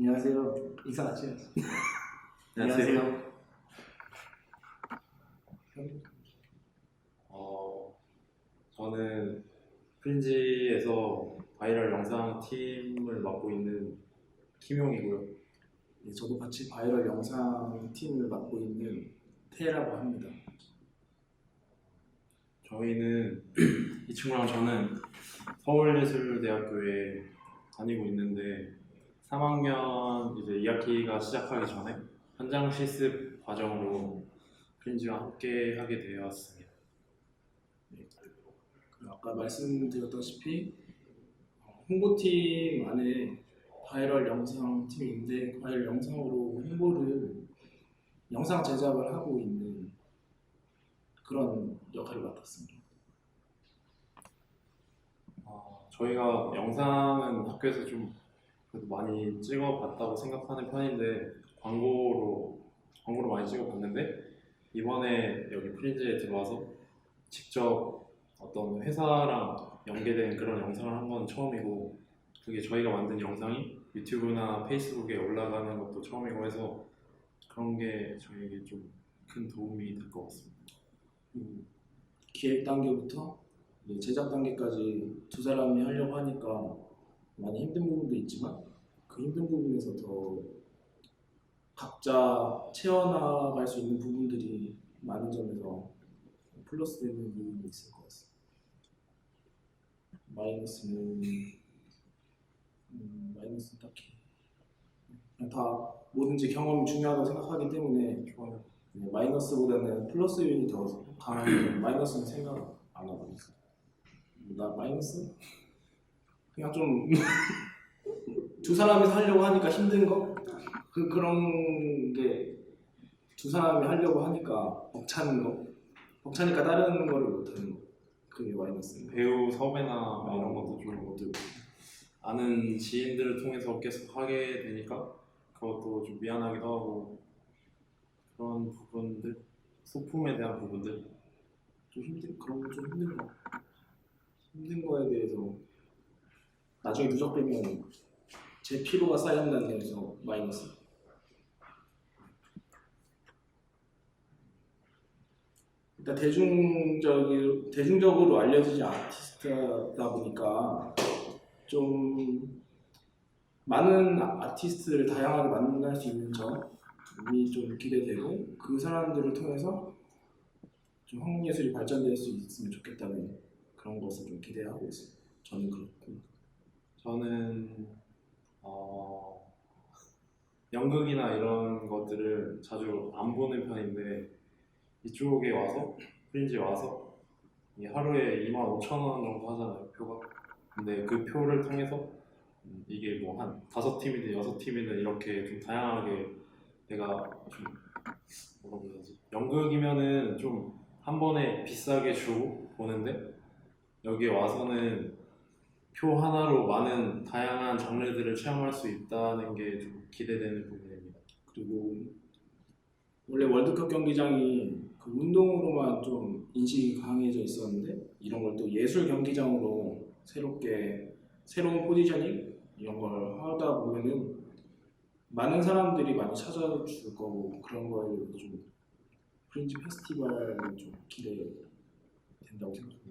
안녕하세요. 인사 같이 해야지. 안녕하세요. 어, 저는 프린지에서 바이럴 영상 팀을 맡고 있는 김용이고요. 네, 저도 같이 바이럴 영상 팀을 맡고 있는 태라고 합니다. 저희는 이 친구랑 저는 서울예술대학교에 다니고 있는데 3학년 이제 2학기가 시작하기 전에 현장 실습 과정으로 프린지와 함께 하게 되었습니다. 그 아까 말씀드렸다시피 어, 홍보팀 안에 바이럴 영상 팀이 있는데 그 바이럴 영상으로 홍보를 영상 제작을 하고 있는 그런 역할을 맡았습니다. 어, 저희가 영상은 학교에서 좀 그래도 많이 찍어봤다고 생각하는 편인데 광고로 광고로 많이 찍어봤는데 이번에 여기 프린즈에 들어와서 직접 어떤 회사랑 연계된 그런 영상을 한 건 처음이고 그게 저희가 만든 영상이 유튜브나 페이스북에 올라가는 것도 처음이고 해서 그런 게 저희에게 좀 큰 도움이 될 것 같습니다. 음, 기획 단계부터 제작 단계까지 두 사람이 하려고 하니까 많이 힘든 부분도 있지만 그 힘든 부분에서 더 각자 채워나갈 수 있는 부분들이 많은 점에서 플러스 되는 부분이 있을 것 같습니다. 마이너스는 음, 마이너스는 딱히 다 뭐든지 경험이 중요하다고 생각하기 때문에. 네, 마이너스보다는 플러스 요인이 더 때문에 마이너스는 생각 안 하고 있어요. 나 마이너스? 그냥 좀 두 사람이서 하려고 하니까 힘든 거? 그, 그런 게 두 사람이 하려고 하니까 벅차는 거? 벅차니까 다른 거를 못하는 거. 그게 마이너스인 거. 배우 섭외나 뭐 이런 것도 좀 것들. 아는 지인들을 통해서 계속 하게 되니까 그것도 좀 미안하기도 하고 그런 부분들 소품에 대한 부분들 좀 힘든 그런 거 좀 힘든 거. 힘든 거에 대해서 나중에 누적되면 제 피로가 쌓인다는 데서 마이너스. 일단 대중적이 대중적으로 알려지지 아티스트다 보니까 좀 많은 아티스트를 다양하게 만날 수 있는 점이 좀 기대되고 그 사람들을 통해서 좀 한국 예술이 발전될 수 있으면 좋겠다는 그런 것을 좀 기대하고 있습니다. 저는 그렇고 저는 어, 연극이나 이런 것들을 자주 안 보는 편인데 이쪽에 와서 프린지에 와서 하루에 2만 5천 원 정도 하잖아요 표가. 근데 그 표를 통해서 음, 이게 뭐 한 다섯 팀이든 여섯 팀이든 이렇게 좀 다양하게 내가 좀 뭐라고 해야 되지? 연극이면은 좀 한 번에 비싸게 주고 보는데 여기에 와서는 표 하나로 많은 다양한 장르들을 체험할 수 있다는 게 좀 기대되는 부분입니다. 그리고 원래 월드컵 경기장이 그 운동으로만 좀 인식이 강해져 있었는데 이런 걸 또 예술 경기장으로 새롭게 새로운 포지셔닝 이런 걸 하다 보면은 많은 사람들이 많이 찾아줄 거고 그런 거에 좀 프린지 페스티벌은 좀 기대된다고 생각합니다.